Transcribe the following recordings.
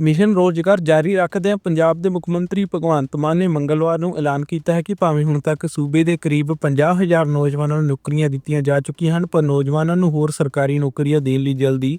Mission ਰੋਜ਼ਗਾਰ ਜਾਰੀ ਰੱਖਦਿਆਂ ਪੰਜਾਬ ਦੇ ਮੁੱਖ ਮੰਤਰੀ ਭਗਵੰਤ ਮਾਨ ਨੇ ਮੰਗਲਵਾਰ ਨੂੰ ਐਲਾਨ ਕੀਤਾ ਹੈ ਕਿ ਭਾਵੇਂ ਹੁਣ ਤੱਕ ਸੂਬੇ ਦੇ ਕਰੀਬ 50000 ਨੌਜਵਾਨਾਂ ਨੂੰ ਨੌਕਰੀਆਂ ਦਿੱਤੀਆਂ ਜਾ ਚੁੱਕੀਆਂ ਹਨ, ਪਰ ਨੌਜਵਾਨਾਂ ਨੂੰ ਹੋਰ ਸਰਕਾਰੀ ਨੌਕਰੀਆਂ ਦੇਣ ਲਈ ਜਲਦੀ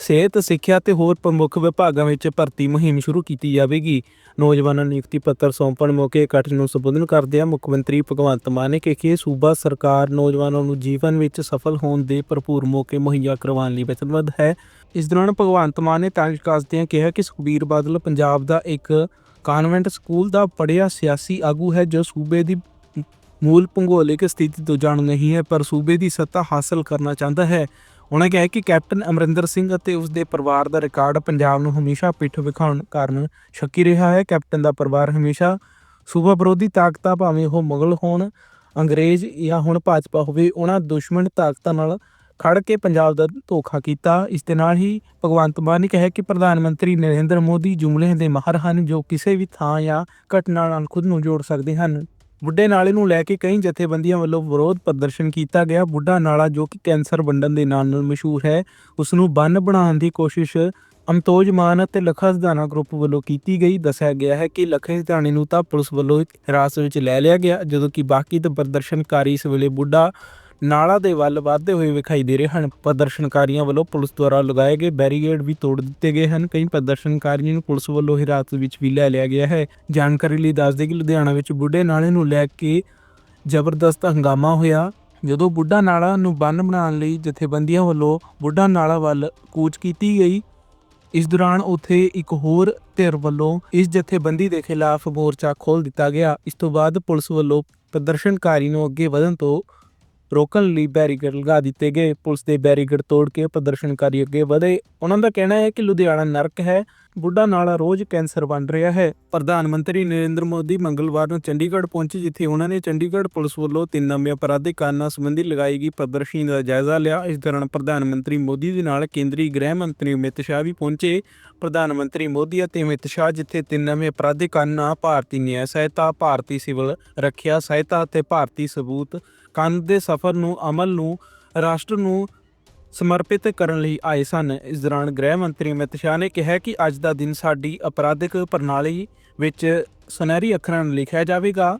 ਸਿਹਤ, ਸਿੱਖਿਆ ਤੇ ਹੋਰ ਪ੍ਰਮੁੱਖ ਵਿਭਾਗਾਂ ਵਿੱਚ ਭਰਤੀ ਮੁਹਿੰਮ ਸ਼ੁਰੂ ਕੀਤੀ ਜਾਵੇਗੀ। ਨੌਜਵਾਨਾਂ ਨੂੰ ਨਿਯੁਕਤੀ ਪੱਤਰ ਸੌਂਪਣ ਮੌਕੇ ਇਕੱਠ ਨੂੰ ਸੰਬੋਧਨ ਕਰਦਿਆਂ ਮੁੱਖ ਮੰਤਰੀ ਭਗਵੰਤ ਮਾਨ ਨੇ ਕਿਹਾ ਕਿ ਸੂਬਾ ਸਰਕਾਰ ਨੌਜਵਾਨਾਂ ਨੂੰ ਜੀਵਨ ਵਿੱਚ ਸਫਲ ਹੋਣ ਦੇ ਭਰਪੂਰ ਮੌਕੇ ਮੁਹੱਈਆ ਕਰਵਾਉਣ ਲਈ ਵਚਨਬੱਧ ਹੈ। ਇਸ ਦੌਰਾਨ ਭਗਵੰਤ ਮਾਨ ਨੇ ਤੰਜ ਕਾਸਦਿਆਂ ਕਿਹਾ ਕਿ ਸੁਖਬੀਰ ਬਾਦਲ ਪੰਜਾਬ ਦਾ ਇੱਕ ਕਾਨਵੈਂਟ ਸਕੂਲ ਦਾ ਪੜ੍ਹਿਆ ਸਿਆਸੀ ਆਗੂ ਹੈ, ਜੋ ਸੂਬੇ ਦੀ ਮੂਲ ਭੂਗੋਲਿਕ ਸਥਿਤੀ ਤੋਂ ਜਾਣੂ ਨਹੀਂ ਹੈ, ਪਰ ਸੂਬੇ ਦੀ ਸੱਤਾ ਹਾਸਲ ਕਰਨਾ ਚਾਹੁੰਦਾ ਹੈ। ਉਹਨਾਂ ਕਿਹਾ ਕਿ ਕੈਪਟਨ ਅਮਰਿੰਦਰ ਸਿੰਘ ਅਤੇ ਉਸ ਦੇ ਪਰਿਵਾਰ ਦਾ ਰਿਕਾਰਡ ਪੰਜਾਬ ਨੂੰ ਹਮੇਸ਼ਾ ਪਿੱਠ ਵਿਖਾਉਣ ਕਾਰਨ ਸ਼ੱਕੀ ਰਿਹਾ ਹੈ। ਕੈਪਟਨ ਦਾ ਪਰਿਵਾਰ ਹਮੇਸ਼ਾ ਸੂਬਾ ਵਿਰੋਧੀ ਤਾਕਤਾਂ ਭਾਵੇਂ ਉਹ ਮੁਗਲ ਹੋਣ, ਅੰਗਰੇਜ਼ ਜਾਂ ਹੁਣ ਭਾਜਪਾ ਹੋਵੇ ਉਹਨਾਂ ਦੁਸ਼ਮਣ ਤਾਕਤਾਂ ਨਾਲ ਖੜ ਕੇ ਪੰਜਾਬ ਦਾ ਧੋਖਾ ਕੀਤਾ। ਇਸ ਦੇ ਨਾਲ ਹੀ ਭਗਵੰਤ ਮਾਨ ਨੇ ਕਿਹਾ ਕਿ ਪ੍ਰਧਾਨ ਮੰਤਰੀ ਨਰਿੰਦਰ ਮੋਦੀ ਜੁਮਲੇ ਦੇ ਮਾਹਰ ਹਨ ਜੋ ਕਿਸੇ ਵੀ ਥਾਂ ਜਾਂ ਘਟਨਾ ਨਾਲ ਖੁਦ ਨੂੰ ਜੋੜ ਸਕਦੇ ਹਨ। ਬੁੱਢੇ ਨਾਲੇ ਨੂੰ ਲੈ ਕੇ ਕਈ ਜਥੇਬੰਦੀਆਂ ਵੱਲੋਂ ਵਿਰੋਧ ਪ੍ਰਦਰਸ਼ਨ ਕੀਤਾ ਗਿਆ। ਬੁੱਢਾ ਨਾਲਾ ਜੋ ਕਿ ਕੈਂਸਰ ਵੰਡਣ ਦੇ ਨਾਂ ਨਾਲ ਮਸ਼ਹੂਰ ਹੈ, ਉਸ ਨੂੰ ਬੰਨ ਬਣਾਉਣ ਦੀ ਕੋਸ਼ਿਸ਼ ਅਮਤੋਜ ਮਾਨ ਅਤੇ ਲਖਾ ਸਿਧਾਣਾ ਗਰੁੱਪ ਵੱਲੋਂ ਕੀਤੀ ਗਈ। ਦੱਸਿਆ ਗਿਆ ਹੈ ਕਿ ਲਖਾ ਸਿਧਾਣੇ ਨੂੰ ਤਾਂ ਪੁਲਿਸ ਵੱਲੋਂ ਹਿਰਾਸਤ ਵਿੱਚ ਲੈ ਲਿਆ ਗਿਆ, ਜਦੋਂ ਕਿ ਬਾਕੀ ਦੇ ਪ੍ਰਦਰਸ਼ਨਕਾਰੀ ਇਸ ਵੇਲੇ ਬੁੱਢਾ ਨਾਲਾ ਦੇ ਵੱਲ ਵਧਦੇ ਹੋਏ ਵਿਖਾਈ ਦੇ ਰਹੇ ਹਨ। ਪ੍ਰਦਰਸ਼ਨਕਾਰੀਆਂ ਵੱਲੋਂ ਪੁਲਿਸ ਦੁਆਰਾ ਲਗਾਏ ਗਏ ਬੈਰੀਕੇਡ ਵੀ ਤੋੜ ਦਿੱਤੇ ਗਏ ਹਨ। ਕਈ ਪ੍ਰਦਰਸ਼ਨਕਾਰੀਆਂ ਨੂੰ ਪੁਲਿਸ ਵੱਲੋਂ ਹਿਰਾਸਤ ਵਿੱਚ ਵੀ ਲੈ ਲਿਆ ਗਿਆ ਹੈ। ਜਾਣਕਾਰੀ ਲਈ ਦੱਸਦੇ ਕਿ ਲੁਧਿਆਣਾ ਵਿੱਚ ਬੁੱਢੇ ਨਾਲੇ ਨੂੰ ਲੈ ਕੇ ਜ਼ਬਰਦਸਤ ਹੰਗਾਮਾ ਹੋਇਆ। ਜਦੋਂ ਬੁੱਢਾ ਨਾਲਾ ਨੂੰ ਬੰਨ ਬਣਾਉਣ ਲਈ ਜਥੇਬੰਦੀਆਂ ਵੱਲੋਂ ਬੁੱਢਾ ਨਾਲਾ ਵੱਲ ਕੂਚ ਕੀਤੀ ਗਈ, ਇਸ ਦੌਰਾਨ ਉੱਥੇ ਇੱਕ ਹੋਰ ਧਿਰ ਵੱਲੋਂ ਇਸ ਜਥੇਬੰਦੀ ਦੇ ਖਿਲਾਫ ਮੋਰਚਾ ਖੋਲ ਦਿੱਤਾ ਗਿਆ। ਇਸ ਤੋਂ ਬਾਅਦ ਪੁਲਿਸ ਵੱਲੋਂ ਪ੍ਰਦਰਸ਼ਨਕਾਰੀ ਨੂੰ ਅੱਗੇ ਵਧਣ ਤੋਂ ਰੋਕਣ ਲਈ ਬੈਰੀਕੇਡ ਲਗਾ ਦਿੱਤੇ ਗਏ। ਪੁਲਿਸ ਦੇ ਬੈਰੀਕੇਡ ਤੋੜ ਕੇ ਪ੍ਰਦਰਸ਼ਨਕਾਰੀ ਅੱਗੇ ਵਧੇ। ਉਹਨਾਂ ਦਾ ਕਹਿਣਾ ਹੈ ਕਿ ਲੁਧਿਆਣਾ ਨਰਕ ਹੈ। ਬੁੱਢਾ ਨਾਲਾ ਰੋਜ਼ ਕੈਂਸਰ ਬਣ ਰਿਹਾ ਹੈ। ਪ੍ਰਧਾਨ ਮੰਤਰੀ ਨਰਿੰਦਰ ਮੋਦੀ ਮੰਗਲਵਾਰ ਨੂੰ ਚੰਡੀਗੜ੍ਹ ਪਹੁੰਚੇ, ਜਿੱਥੇ ਉਹਨਾਂ ਨੇ ਚੰਡੀਗੜ੍ਹ ਪੁਲਿਸ ਵੱਲੋਂ ਤਿੰਨ ਨਵੇਂ ਅਪਰਾਧਿਕ ਕਾਰਨਾਂ ਸੰਬੰਧੀ ਲਗਾਈ ਗਈ ਪ੍ਰਦਰਸ਼ਨੀ ਦਾ ਜਾਇਜ਼ਾ ਲਿਆ। ਇਸ ਦੌਰਾਨ ਪ੍ਰਧਾਨ ਮੰਤਰੀ ਮੋਦੀ ਦੇ ਨਾਲ ਕੇਂਦਰੀ ਗ੍ਰਹਿ ਮੰਤਰੀ ਅਮਿਤ ਸ਼ਾਹ ਵੀ ਪਹੁੰਚੇ। ਪ੍ਰਧਾਨ ਮੰਤਰੀ ਮੋਦੀ ਅਤੇ ਅਮਿਤ ਸ਼ਾਹ, ਜਿੱਥੇ ਤਿੰਨ ਨਵੇਂ ਅਪਰਾਧਿਕ ਕਾਰਨਾਂ, ਭਾਰਤੀ ਨਿਆਂ ਸਹਾਇਤਾ, ਭਾਰਤੀ ਸਿਵਲ ਰੱਖਿਆ ਸਹਾਇਤਾ ਅਤੇ ਭਾਰਤੀ ਸਬੂਤ ਕੰਧ ਦੇ ਸਫ਼ਰ ਨੂੰ, ਅਮਲ ਨੂੰ, ਰਾਸ਼ਟਰ ਨੂੰ ਸਮਰਪਿਤ ਕਰਨ ਲਈ ਆਏ ਸਨ। ਇਸ ਦੌਰਾਨ ਗ੍ਰਹਿ ਮੰਤਰੀ ਅਮਿਤ ਸ਼ਾਹ ਨੇ ਕਿਹਾ ਕਿ ਅੱਜ ਦਾ ਦਿਨ ਸਾਡੀ ਅਪਰਾਧਿਕ ਪ੍ਰਣਾਲੀ ਵਿੱਚ ਸੁਨਹਿਰੀ ਅੱਖਰਾਂ ਨਾਲ ਲਿਖਿਆ ਜਾਵੇਗਾ।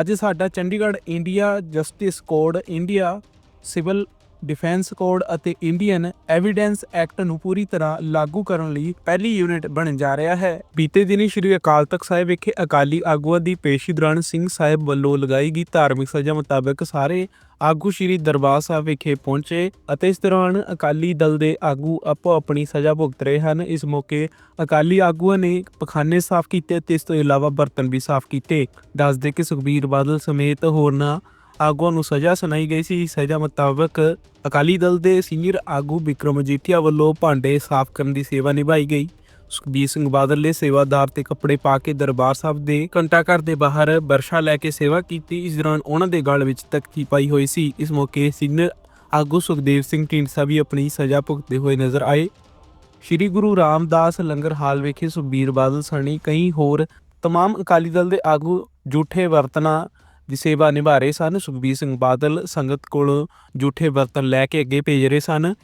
ਅੱਜ ਸਾਡਾ Chandigarh India justice code, India civil defence code ਅਤੇ ਇੰਡੀਅਨ ਐਵੀਡੈਂਸ ਐਕਟ ਨੂੰ ਪੂਰੀ ਤਰ੍ਹਾਂ ਲਾਗੂ ਕਰਨ ਲਈ ਪਹਿਲੀ ਯੂਨਿਟ ਬਣਨ ਜਾ ਰਿਹਾ ਹੈ। ਬੀਤੇ ਦਿਨੀ ਸ਼੍ਰੀ ਅਕਾਲ ਤਖਤ ਸਾਹਿਬ ਵਿਖੇ ਅਕਾਲੀ ਆਗੂਆਂ ਦੀ ਪੇਸ਼ੀ ਦੌਰਾਨ ਸਿੰਘ ਸਾਹਿਬ ਵੱਲੋਂ ਲਗਾਈ ਗਈ ਧਾਰਮਿਕ ਸਜ਼ਾ ਮੁਤਾਬਕ ਸਾਰੇ ਆਗੂ ਸ਼੍ਰੀ ਦਰਬਾਰ ਸਾਹਿਬ ਵਿਖੇ ਪਹੁੰਚੇ ਅਤੇ ਇਸ ਦੌਰਾਨ ਅਕਾਲੀ ਦਲ ਦੇ ਆਗੂ ਆਪੋ ਆਪਣੀ ਸਜ਼ਾ ਭੁਗਤ ਰਹੇ ਹਨ। ਇਸ ਮੌਕੇ ਅਕਾਲੀ ਆਗੂਆਂ ਨੇ ਪਖਾਨੇ ਸਾਫ਼ ਕੀਤੇ ਅਤੇ ਇਸ ਤੋਂ ਇਲਾਵਾ ਬਰਤਨ ਵੀ ਸਾਫ਼ ਕੀਤੇ। ਦੱਸਦੇ ਕਿ ਸੁਖਬੀਰ ਬਾਦਲ ਸਮੇਤ ਹੋਰਨਾਂ ਆਗੂਆਂ ਨੂੰ ਸਜ਼ਾ ਸੁਣਾਈ ਗਈ ਸੀ ਸਜ਼ਾ ਮੁਤਾਬਕ ਅਕਾਲੀ ਦਲ ਦੇ ਸੀਨੀਅਰ ਆਗੂ ਵਿਕਰਮ ਮਜੀਠੀਆ ਵੱਲੋਂ ਭਾਂਡੇ ਸਾਫ਼ ਕਰਨ ਦੀ ਸੇਵਾ ਨਿਭਾਈ ਗਈ ਸੁਖਬੀਰ ਸਿੰਘ ਬਾਦਲ ਨੇ ਸੇਵਾਦਾਰ ਤੇ ਕੱਪੜੇ ਪਾ ਕੇ ਦਰਬਾਰ ਸਾਹਿਬ ਦੇ ਘੰਟਾ ਘਰ ਦੇ ਬਾਹਰ ਵਰਸ਼ਾ ਲੈ ਕੇ ਸੇਵਾ ਕੀਤੀ ਇਸ ਦੌਰਾਨ ਉਹਨਾਂ ਦੇ ਗਲ ਵਿੱਚ ਤਖਤੀ ਪਾਈ ਹੋਈ ਸੀ ਇਸ ਮੌਕੇ ਸੀਨੀਅਰ ਆਗੂ ਸੁਖਦੇਵ ਸਿੰਘ ਢੀਂਡਸਾ ਵੀ ਆਪਣੀ ਸਜ਼ਾ ਭੁਗਤਦੇ ਹੋਏ ਨਜ਼ਰ ਆਏ ਸ਼੍ਰੀ ਗੁਰੂ ਰਾਮਦਾਸ ਲੰਗਰ ਹਾਲ ਵਿਖੇ ਸੁਖਬੀਰ ਬਾਦਲ ਸਣੀ ਕਈ ਹੋਰ तमाम ਅਕਾਲੀ ਦਲ ਦੇ ਆਗੂ ਝੂਠੇ ਵਰਤਨਾ ਦੀ ਸੇਵਾ ਨਿਭਾ ਰਹੇ ਸਨ। ਸੁਖਬੀਰ ਸਿੰਘ ਬਾਦਲ ਸੰਗਤ ਕੋਲ ਝੂਠੇ ਬਰਤਨ ਲੈ ਕੇ ਅੱਗੇ ਭੇਜ ਰਹੇ ਸਨ।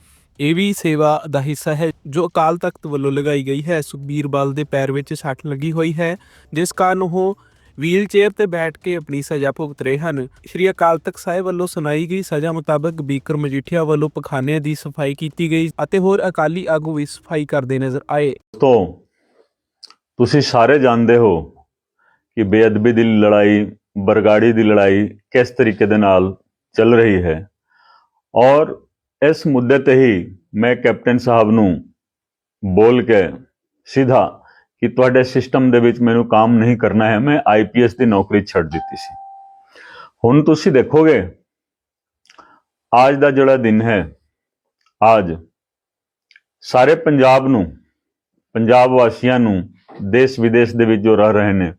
ਇਹ ਵੀ ਸੇਵਾ ਦਾ ਹਿੱਸਾ ਹੈ, ਜੋ ਅਕਾਲ ਤਖਤ ਵੱਲੋਂ ਲਗਾਈ ਗਈ ਹੈ। ਸੁਖਬੀਰ ਬਾਦਲ ਦੇ ਪੈਰ ਵਿੱਚ ਸੱਟ ਲੱਗੀ ਹੋਈ ਹੈ, ਜਿਸ ਕਾਰਨ ਉਹ ਵੀਲ ਚੇਅਰ ਤੇ ਬੈਠ ਕੇ ਆਪਣੀ ਸਜ਼ਾ ਭੁਗਤ ਰਹੇ ਹਨ। ਸ਼੍ਰੀ ਅਕਾਲ ਤਖਤ ਸਾਹਿਬ ਵੱਲੋਂ ਸੁਣਾਈ ਗਈ ਸਜ਼ਾ ਮੁਤਾਬਕ ਬੀਕਰ ਮਜੀਠੀਆ ਵੱਲੋਂ ਪਖਾਨਿਆਂ ਦੀ ਸਫ਼ਾਈ ਕੀਤੀ ਗਈ ਅਤੇ ਹੋਰ ਅਕਾਲੀ ਆਗੂ ਵੀ ਸਫ਼ਾਈ ਕਰਦੇ ਨਜ਼ਰ ਆਏ। ਦੋਸਤੋ, ਤੁਸੀਂ ਸਾਰੇ ਜਾਣਦੇ ਹੋ ਕਿ ਬੇਅਦਬੀ ਦੀ ਲੜਾਈ ਬਰਗਾੜੀ ਦੀ ਲੜਾਈ ਕਿਸ ਤਰੀਕੇ ਦੇ ਨਾਲ ਚੱਲ ਰਹੀ ਹੈ? ਔਰ ਇਸ ਮੁੱਦੇ ਤੇ ਹੀ ਮੈਂ ਕੈਪਟਨ ਸਾਹਿਬ ਨੂੰ ਬੋਲ ਕੇ ਸਿੱਧਾ ਕਿ ਤੁਹਾਡੇ ਸਿਸਟਮ ਦੇ ਵਿੱਚ ਮੈਨੂੰ ਕੰਮ ਨਹੀਂ ਕਰਨਾ ਹੈ, ਮੈਂ ਆਈਪੀਐਸ ਦੀ ਨੌਕਰੀ ਛੱਡ ਦਿੱਤੀ ਸੀ। ਹੁਣ ਤੁਸੀਂ ਦੇਖੋਗੇ, ਅੱਜ ਦਾ ਜਿਹੜਾ ਦਿਨ ਹੈ, ਅੱਜ ਸਾਰੇ ਪੰਜਾਬ ਨੂੰ, ਪੰਜਾਬ ਵਾਸੀਆਂ ਨੂੰ ਦੇਸ਼ ਵਿਦੇਸ਼ ਦੇ ਵਿੱਚ ਜੋ ਰਹਿ ਰਹੇ ਨੇ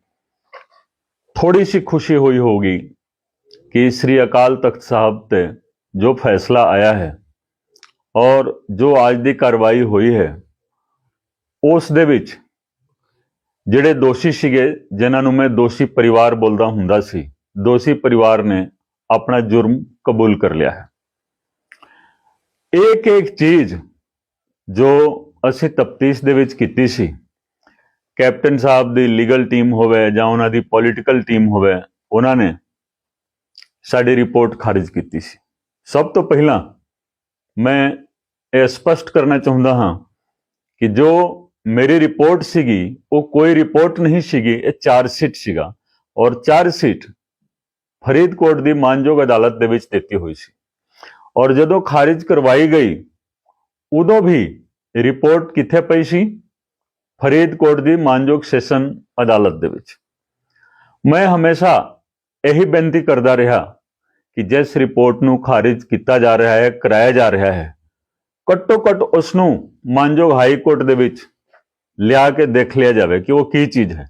ਥੋੜੀ ਸੀ ਖੁਸ਼ੀ ਹੋਈ ਹੋਗੀ ਕਿ ਸ੍ਰੀ ਅਕਾਲ ਤਖਤ ਸਾਹਿਬ ਤੇ ਜੋ ਫੈਸਲਾ ਆਇਆ ਹੈ ਔਰ ਜੋ ਅੱਜ ਦੀ ਕਾਰਵਾਈ ਹੋਈ ਹੈ, ਉਸ ਦੇ ਵਿੱਚ ਜਿਹੜੇ ਦੋਸ਼ੀ ਸੀਗੇ, ਜਿਨ੍ਹਾਂ ਨੂੰ ਮੈਂ ਦੋਸ਼ੀ ਪਰਿਵਾਰ ਬੋਲਦਾ ਹੁੰਦਾ ਸੀ, ਦੋਸ਼ੀ ਪਰਿਵਾਰ ਨੇ ਆਪਣਾ ਜੁਰਮ ਕਬੂਲ ਕਰ ਲਿਆ ਹੈ। ਇੱਕ ਇੱਕ ਚੀਜ਼ ਜੋ ਅਸੀਂ ਤਫਤੀਸ਼ ਦੇ ਵਿੱਚ ਕੀਤੀ ਸੀ ਕੈਪਟਨ ਸਾਹਿਬ ਦੀ ਲੀਗਲ ਟੀਮ ਹੋਵੇ ਜਾਂ ਉਹਨਾਂ ਦੀ ਪੋਲੀਟੀਕਲ ਟੀਮ ਹੋਵੇ, ਉਹਨਾਂ ਨੇ ਸਾਡੀ ਰਿਪੋਰਟ ਖਾਰਜ ਕੀਤੀ ਸੀ। ਸਭ ਤੋਂ ਪਹਿਲਾਂ ਮੈਂ ਇਹ ਸਪਸ਼ਟ ਕਰਨਾ ਚਾਹੁੰਦਾ ਹਾਂ ਕਿ ਜੋ ਮੇਰੀ ਰਿਪੋਰਟ ਸੀਗੀ, ਉਹ ਕੋਈ ਰਿਪੋਰਟ ਨਹੀਂ ਸੀਗੀ, ਇਹ ਚਾਰਜ ਸ਼ੀਟ ਸੀਗਾ ਔਰ ਚਾਰਜ ਸ਼ੀਟ ਫਰੀਦਕੋਟ ਦੀ ਮਾਨਯੋਗ ਅਦਾਲਤ ਦੇ ਵਿੱਚ ਦਿੱਤੀ ਹੋਈ ਸੀ। ਔਰ ਜਦੋਂ ਖਾਰਿਜ ਕਰਵਾਈ ਗਈ, ਉਦੋਂ ਵੀ ਰਿਪੋਰਟ ਕਿੱਥੇ ਪਈ ਸੀ? ਫਰੀਦਕੋਟ ਦੀ ਮਾਨਯੋਗ ਸੈਸ਼ਨ ਅਦਾਲਤ ਦੇ ਵਿੱਚ। ਮੈਂ ਹਮੇਸ਼ਾ ਇਹੀ ਬੇਨਤੀ ਕਰਦਾ ਰਿਹਾ ਕਿ ਜਿਸ ਰਿਪੋਰਟ ਨੂੰ ਖਾਰਿਜ ਕੀਤਾ ਜਾ ਰਿਹਾ ਹੈ, ਕਰਾਇਆ ਜਾ ਰਿਹਾ ਹੈ ਘੱਟੋ ਘੱਟ ਉਸ ਨੂੰ ਮਾਨਯੋਗ ਹਾਈ ਕੋਰਟ ਦੇ ਵਿੱਚ ਲਿਆ ਕੇ ਦੇਖ ਲਿਆ ਜਾਵੇ ਕਿ ਉਹ ਕੀ ਚੀਜ਼ ਹੈ।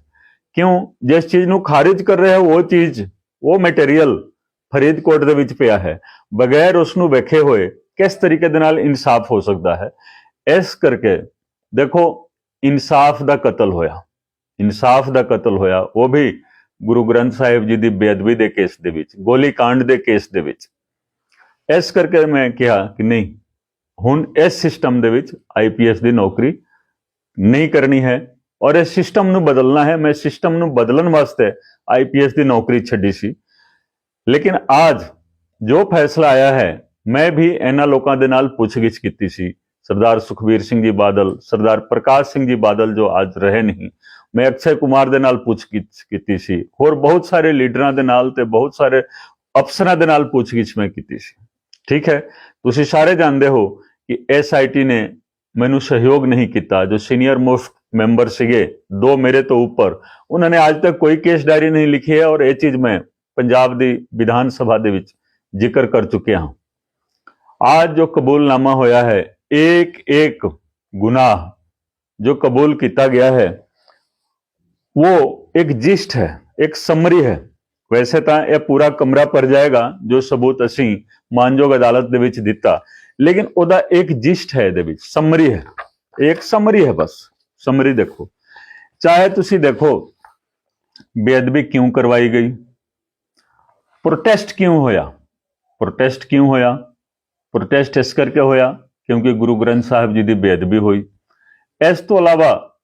ਕਿਉਂ? ਜਿਸ ਚੀਜ਼ ਨੂੰ ਖਾਰਿਜ ਕਰ ਰਿਹਾ ਉਹ ਚੀਜ਼, ਉਹ ਮਟੀਰੀਅਲ ਫਰੀਦਕੋਟ ਦੇ ਵਿੱਚ ਪਿਆ ਹੈ। ਬਗੈਰ ਉਸ ਨੂੰ ਵੇਖੇ ਹੋਏ ਕਿਸ ਤਰੀਕੇ ਦੇ ਨਾਲ ਇਨਸਾਫ ਹੋ ਸਕਦਾ ਹੈ? ਇਸ ਕਰਕੇ ਦੇਖੋ ਇਨਸਾਫ ਦਾ ਕਤਲ ਹੋਇਆ। ਇਨਸਾਫ ਦਾ ਕਤਲ ਹੋਇਆ। ਉਹ ਵੀ ਗੁਰੂ ਗ੍ਰੰਥ ਸਾਹਿਬ ਜੀ ਦੀ ਬੇਅਦਬੀ ਦੇ ਕੇਸ ਦੇ ਵਿੱਚ ਗੋਲੀ ਕਾਂਡ ਦੇ ਕੇਸ ਦੇ ਵਿੱਚ। ਇਸ ਕਰਕੇ ਮੈਂ ਕਿਹਾ ਕਿ ਨਹੀਂ, ਹੁਣ ਇਸ ਸਿਸਟਮ ਦੇ ਵਿੱਚ ਆਈਪੀਐਸ ਦੀ ਨੌਕਰੀ ਨਹੀਂ ਕਰਨੀ ਹੈ ਔਰ ਇਸ ਸਿਸਟਮ ਨੂੰ ਬਦਲਣਾ ਹੈ। ਮੈਂ ਸਿਸਟਮ ਨੂੰ ਬਦਲਣ ਵਾਸਤੇ ਆਈਪੀਐਸ ਦੀ ਨੌਕਰੀ ਛੱਡੀ ਸੀ। ਲੇਕਿਨ ਅੱਜ ਜੋ ਫੈਸਲਾ ਆਇਆ ਹੈ, ਮੈਂ ਵੀ ਇਹਨਾਂ ਲੋਕਾਂ ਦੇ ਨਾਲ ਪੁੱਛਗਿੱਛ ਕੀਤੀ ਸੀ ਸਰਦਾਰ ਸੁਖਬੀਰ ਸਿੰਘ ਜੀ ਬਾਦਲ, ਸਰਦਾਰ ਪ੍ਰਕਾਸ਼ ਸਿੰਘ ਜੀ ਬਾਦਲ ਜੋ ਅੱਜ ਰਹੇ ਨਹੀਂ, ਮੈਂ ਅਕਸ਼ੇ ਕੁਮਾਰ ਦੇ ਨਾਲ ਪੁੱਛ ਕੀਤੀ ਸੀ। ਹੋਰ ਬਹੁਤ ਸਾਰੇ ਲੀਡਰਾਂ ਦੇ ਨਾਲ ਤੇ ਬਹੁਤ ਸਾਰੇ ਅਫਸਰਾਂ ਦੇ ਨਾਲ ਪੁੱਛਗਿੱਛ ਮੈਂ ਕੀਤੀ ਸੀ। ਠੀਕ ਹੈ? ਤੁਸੀਂ ਸਾਰੇ ਜਾਣਦੇ ਹੋ ਕਿ ਐਸਆਈਟੀ ਨੇ ਮੈਨੂੰ ਸਹਿਯੋਗ ਨਹੀਂ ਕੀਤਾ। ਜੋ ਸੀਨੀਅਰ ਮੋਸਟ ਮੈਂਬਰ ਸੀਗੇ, ਦੋ ਮੇਰੇ ਤੋਂ ਉੱਪਰ, ਉਹਨਾਂ ਨੇ ਅੱਜ ਤੱਕ ਕੋਈ ਕੇਸ ਡਾਇਰੀ ਨਹੀਂ ਲਿਖੀ ਹੈ ਔਰ ਇਹ ਚੀਜ਼ ਮੈਂ ਪੰਜਾਬ ਦੀ ਵਿਧਾਨ ਸਭਾ ਦੇ ਵਿੱਚ ਜ਼ਿਕਰ ਕਰ ਚੁੱਕਿਆ ਹਾਂ। ਅੱਜ ਜੋ ਕਬੂਲਨਾਮਾ ਹੋਇਆ ਹੈ एक एक गुनाह जो कबूल किया गया है वो एक जिस्ट है एक समरी है ਵੈਸੇ ਤਾਂ ਇਹ ਪੂਰਾ ਕਮਰਾ ਭਰ ਜਾਏਗਾ ਜੋ ਸਬੂਤ ਅਸੀਂ ਮਾਨਯੋਗ ਅਦਾਲਤ ਦੇ ਵਿੱਚ ਦਿੱਤਾ ਲੇਕਿਨ ਉਹਦਾ ਇੱਕ ਜਿਸਟ ਹੈ ਇਹਦੇ ਵਿੱਚ ਸਮਰੀ ਹੈ ਇੱਕ ਸਮਰੀ ਹੈ ਬਸ ਸਮਰੀ ਦੇਖੋ ਚਾਹੇ ਤੁਸੀਂ ਦੇਖੋ ਬੇਅਦਬੀ ਕਿਉਂ ਕਰਵਾਈ ਗਈ ਪ੍ਰੋਟੈਸਟ ਕਿਉਂ ਹੋਇਆ ਪ੍ਰੋਟੈਸਟ ਕਿਉਂ ਹੋਇਆ ਪ੍ਰੋਟੈਸਟ ਇਸ ਕਰਕੇ ਹੋਇਆ ਕਿਉਂਕਿ ਗੁਰੂ ਗ੍ਰੰਥ ਸਾਹਿਬ ਜੀ ਦੀ ਬੇਅਦਬੀ ਹੋਈ। ਇਸ ਤੋਂ ਇਲਾਵਾ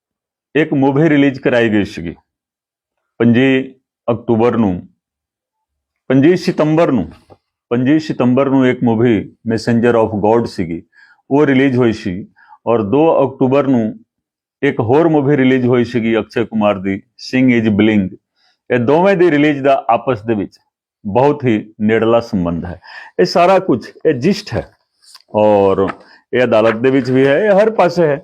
ਇੱਕ ਮੂਵੀ ਰਿਲੀਜ਼ ਕਰਾਈ ਗਈ ਸੀਗੀ 5 ਅਕਤੂਬਰ ਨੂੰ 25 ਸਤੰਬਰ ਨੂੰ 25 ਸਤੰਬਰ ਨੂੰ ਇੱਕ ਮੂਵੀ ਮੈਸੇਂਜਰ ਆਫ ਗੋਡ ਸੀਗੀ, ਉਹ ਰਿਲੀਜ਼ ਹੋਈ ਸੀ ਔਰ 2 ਅਕਤੂਬਰ ਨੂੰ ਇੱਕ ਹੋਰ ਮੂਵੀ ਰਿਲੀਜ਼ ਹੋਈ ਸੀਗੀ ਅਕਸ਼ੇ ਕੁਮਾਰ ਦੀ ਸਿੰਘ ਇਜ ਬਲਿੰਗ ਇਹ ਦੋਵੇਂ ਦੀ ਰਿਲੀਜ਼ ਦਾ ਆਪਸ ਦੇ ਵਿੱਚ ਬਹੁਤ ਹੀ ਨੇੜਲਾ ਸੰਬੰਧ ਹੈ। ਇਹ ਸਾਰਾ ਕੁਝ ਇਹ ਜਿਸਟ ਹੈ ਔਰ ਇਹ ਅਦਾਲਤ ਦੇ ਵਿੱਚ ਵੀ ਹੈ, ਇਹ ਹਰ ਪਾਸੇ ਹੈ।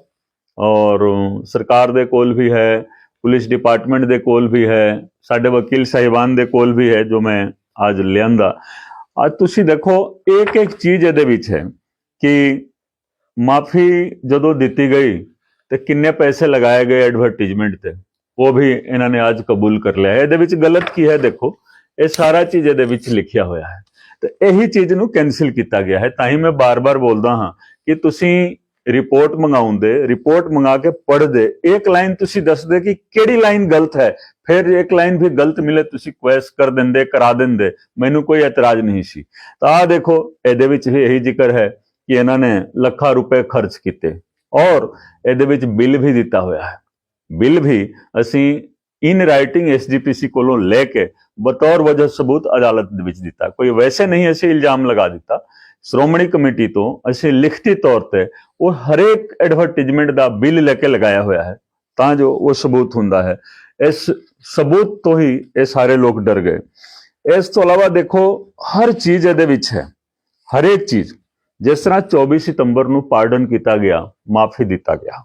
ਔਰ ਸਰਕਾਰ ਦੇ ਕੋਲ ਵੀ ਹੈ, ਪੁਲਿਸ ਡਿਪਾਰਟਮੈਂਟ ਦੇ ਕੋਲ ਵੀ ਹੈ, ਸਾਡੇ ਵਕੀਲ ਸਾਹਿਬਾਨ ਦੇ ਕੋਲ ਵੀ ਹੈ, ਜੋ ਮੈਂ ਅੱਜ ਲਿਆਂਦਾ। ਅੱਜ ਤੁਸੀਂ ਦੇਖੋ ਇੱਕ ਇੱਕ ਚੀਜ਼ ਇਹਦੇ ਵਿੱਚ ਹੈ ਕਿ ਮਾਫੀ ਜਦੋਂ ਦਿੱਤੀ ਗਈ ਤੇ ਕਿੰਨੇ ਪੈਸੇ ਲਗਾਏ ਗਏ ਐਡਵਰਟਾਈਜ਼ਮੈਂਟ ਤੇ, ਉਹ ਵੀ ਇਹਨਾਂ ਨੇ ਅੱਜ ਕਬੂਲ ਕਰ ਲਿਆ ਹੈ। ਇਹਦੇ ਵਿੱਚ ਗਲਤ ਕੀ ਹੈ ਦੇਖੋ, ਇਹ ਸਾਰਾ ਚੀਜ਼ ਇਹਦੇ ਵਿੱਚ ਲਿਖਿਆ ਹੋਇਆ ਹੈ। ਤੇ ਇਹੀ ਚੀਜ਼ ਨੂੰ ਕੈਨਸਲ ਕੀਤਾ ਗਿਆ ਹੈ। ਤਾਂ ਹੀ ਮੈਂ ਬਾਰ-ਬਾਰ ਬੋਲਦਾ ਹਾਂ ਕਿ ਤੁਸੀਂ ਰਿਪੋਰਟ ਮੰਗਾਉਂਦੇ ਰਿਪੋਰਟ ਮੰਗਾ ਕੇ ਪੜ੍ਹਦੇ, ਇੱਕ ਲਾਈਨ ਤੁਸੀਂ ਦੱਸਦੇ ਕਿ ਕਿਹੜੀ ਲਾਈਨ ਗਲਤ ਹੈ, ਫਿਰ ਇੱਕ ਲਾਈਨ ਵੀ ਗਲਤ ਮਿਲੇ, ਤੁਸੀਂ ਕੁਐਸ ਕਰ ਦਿੰਦੇ, ਕਰਾ ਦਿੰਦੇ, ਮੈਨੂੰ ਕੋਈ ਇਤਰਾਜ਼ ਨਹੀਂ ਸੀ। ਤਾਂ ਆ ਦੇਖੋ, ਇਹਦੇ ਵਿੱਚ ਵੀ ਇਹੀ ਜ਼ਿਕਰ ਹੈ ਕਿ ਇਹਨਾਂ ਨੇ ਲੱਖਾਂ ਰੁਪਏ ਖਰਚ ਕੀਤੇ ਔਰ ਇਹਦੇ ਵਿੱਚ ਬਿੱਲ ਵੀ ਦਿੱਤਾ ਹੋਇਆ ਹੈ। ਬਿੱਲ ਵੀ ਅਸੀਂ ਇਨ ਰਾਈਟਿੰਗ ਐਸਜੀਪੀਸੀ ਕੋਲੋਂ ਲੈ ਕੇ ਬਤੌਰ ਵਜ੍ਹਾ ਸਬੂਤ ਅਦਾਲਤ ਦੇ ਵਿੱਚ ਦਿੱਤਾ। ਕੋਈ ਵੈਸੇ ਨਹੀਂ ਅਸੀਂ ਇਲਜ਼ਾਮ ਲਗਾ ਦਿੱਤਾ ਸ਼੍ਰੋਮਣੀ ਕਮੇਟੀ ਤੋਂ ਅਸੀਂ ਲਿਖਤੀ ਤੌਰ ਤੇ ਉਹ ਹਰੇਕ ਐਡਵਰਟਾਈਜ਼ਮੈਂਟ ਦਾ ਬਿੱਲ ਲੈ ਕੇ ਲਗਾਇਆ ਹੋਇਆ ਹੈ, ਤਾਂ ਜੋ ਉਹ ਸਬੂਤ ਹੁੰਦਾ ਹੈ। ਇਸ ਸਬੂਤ ਤੋਂ ਹੀ ਇਹ ਸਾਰੇ ਲੋਕ ਡਰ ਗਏ। ਇਸ ਤੋਂ ਇਲਾਵਾ ਦੇਖੋ, ਹਰ ਚੀਜ਼ ਇਹਦੇ ਵਿੱਚ ਹੈ, ਹਰੇਕ ਚੀਜ਼। ਜਿਸ ਤਰ੍ਹਾਂ 24 ਸਤੰਬਰ ਨੂੰ ਪਾਰਡਨ ਕੀਤਾ ਗਿਆ, ਮਾਫੀ ਦਿੱਤਾ ਗਿਆ।